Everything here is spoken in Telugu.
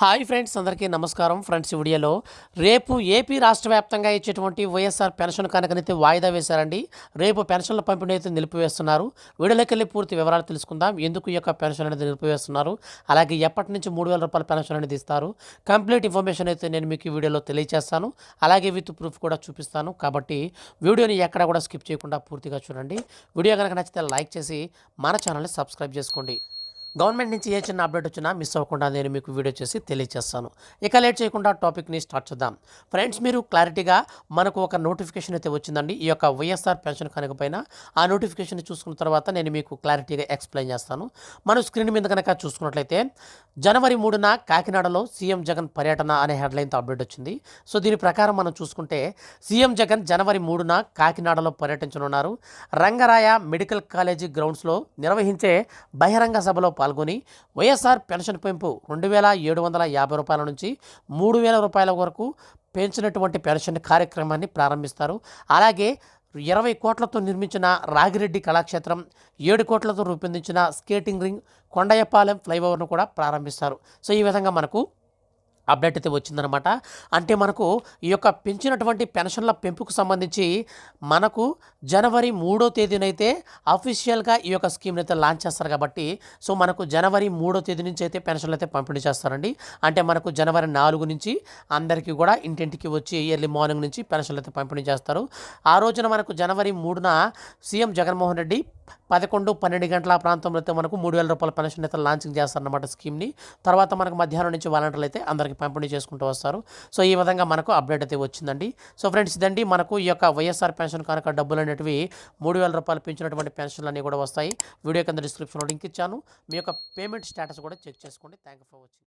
హాయ్ ఫ్రెండ్స్ అందరికీ నమస్కారం. ఫ్రెండ్స్ వీడియోలో రేపు ఏపీ రాష్ట్ర వ్యాప్తంగా ఇచ్చేటువంటి వైఎస్ఆర్ పెన్షన్ కనుకనైతే వాయిదా వేశారండి. రేపు పెన్షన్ల పంపిణీ అయితే నిలిపివేస్తున్నారు. వీడియోలోకి వెళ్ళి పూర్తి వివరాలు తెలుసుకుందాం. ఎందుకు ఈ యొక్క పెన్షన్ అనేది నిలిపివేస్తున్నారు? అలాగే ఎప్పటి నుంచి మూడు వేల రూపాయల పెన్షన్ అనేది ఇస్తారు? కంప్లీట్ ఇన్ఫర్మేషన్ అయితే నేను మీకు ఈ వీడియోలో తెలియజేస్తాను అలాగే విత్ ప్రూఫ్ కూడా చూపిస్తాను. కాబట్టి వీడియోని ఎక్కడ కూడా స్కిప్ చేయకుండా పూర్తిగా చూడండి. వీడియో కనుక నచ్చితే లైక్ చేసి మన ఛానల్ని సబ్స్క్రైబ్ చేసుకోండి. గవర్నమెంట్ నుంచి ఏ చిన్న అప్డేట్ వచ్చినా మిస్ అవ్వకుండా నేను మీకు వీడియో చేసి తెలియజేస్తాను ఇక లేట్ చేయకుండా టాపిక్ని స్టార్ట్ చేద్దాం. ఫ్రెండ్స్ మీరు క్లారిటీగా మనకు ఒక నోటిఫికేషన్ అయితే వచ్చిందండి. ఈ యొక్క వైఎస్ఆర్ పెన్షన్ కనుక పైన ఆ నోటిఫికేషన్ చూసుకున్న తర్వాత నేను మీకు క్లారిటీగా ఎక్స్ప్లెయిన్ చేస్తాను. మనం స్క్రీన్ మీద కనుక చూసుకున్నట్లయితే జనవరి మూడున కాకినాడలో సీఎం జగన్ పర్యటన అనే హెడ్లైన్తో అప్డేట్ వచ్చింది. సో దీని ప్రకారం మనం చూసుకుంటే సీఎం జగన్ జనవరి మూడున కాకినాడలో పర్యటించనున్నారు. రంగరాయ మెడికల్ కాలేజీ గ్రౌండ్స్లో నిర్వహించే బహిరంగ సభలో పాల్గొని వైఎస్ఆర్ పెన్షన్ పెంపు రెండు వేల ఏడు వందల యాభై రూపాయల నుంచి మూడు వేల రూపాయల వరకు పెంచినటువంటి పెన్షన్ కార్యక్రమాన్ని ప్రారంభిస్తారు. అలాగే ఇరవై కోట్లతో నిర్మించిన రాగిరెడ్డి కళాక్షేత్రం ఏడు కోట్లతో రూపొందించిన స్కేటింగ్ రింగ్ కొండయ్యపాలెం ఫ్లైఓవర్ను కూడా ప్రారంభిస్తారు. సో ఈ విధంగా మనకు అప్డేట్ అయితే వచ్చిందనమాట అంటే మనకు ఈ యొక్క పెంచినటువంటి పెన్షన్ల పెంపుకు సంబంధించి మనకు జనవరి మూడో తేదీనైతే అఫీషియల్గా ఈ యొక్క స్కీమ్ని అయితే లాంచ్ చేస్తారు కాబట్టి సో మనకు జనవరి మూడో తేదీ నుంచి అయితే పెన్షన్లు అయితే పంపిణీ చేస్తారండి. అంటే మనకు జనవరి నాలుగు నుంచి అందరికీ కూడా ఇంటింటికి వచ్చి ఎర్లీ మార్నింగ్ నుంచి పెన్షన్లు అయితే పంపిణీ చేస్తారు. ఆ రోజున మనకు జనవరి మూడున సీఎం జగన్మోహన్ రెడ్డి పదకొండు పన్నెండు గంటల ప్రాంతంలో అయితే మనకు మూడు వేల రూపాయల పెన్షన్ అయితే లాంచింగ్ చేస్తారన్నమాట స్కీమ్ని. తర్వాత మనకు మధ్యాహ్నం నుంచి వాలంటీర్లు అయితే అందరికీ పంపిణీ చేసుకుంటూ వస్తారు. సో ఈ విధంగా మనకు అప్డేట్ అయితే వచ్చిందండి. సో ఫ్రెండ్స్ ఇదండి మనకు ఈ యొక్క వైఎస్ఆర్ పెన్షన్ కనుక డబ్బులు అనేటివి మూడు వేల రూపాయలు పెంచినటువంటి పెన్షన్లు అన్నీ కూడా వస్తాయి. వీడియో కింద డిస్క్రిప్షన్లో లింక్ ఇచ్చాను. మీ యొక్క పేమెంట్ స్టేటస్ కూడా చెక్ చేసుకోండి. Thank you for watching.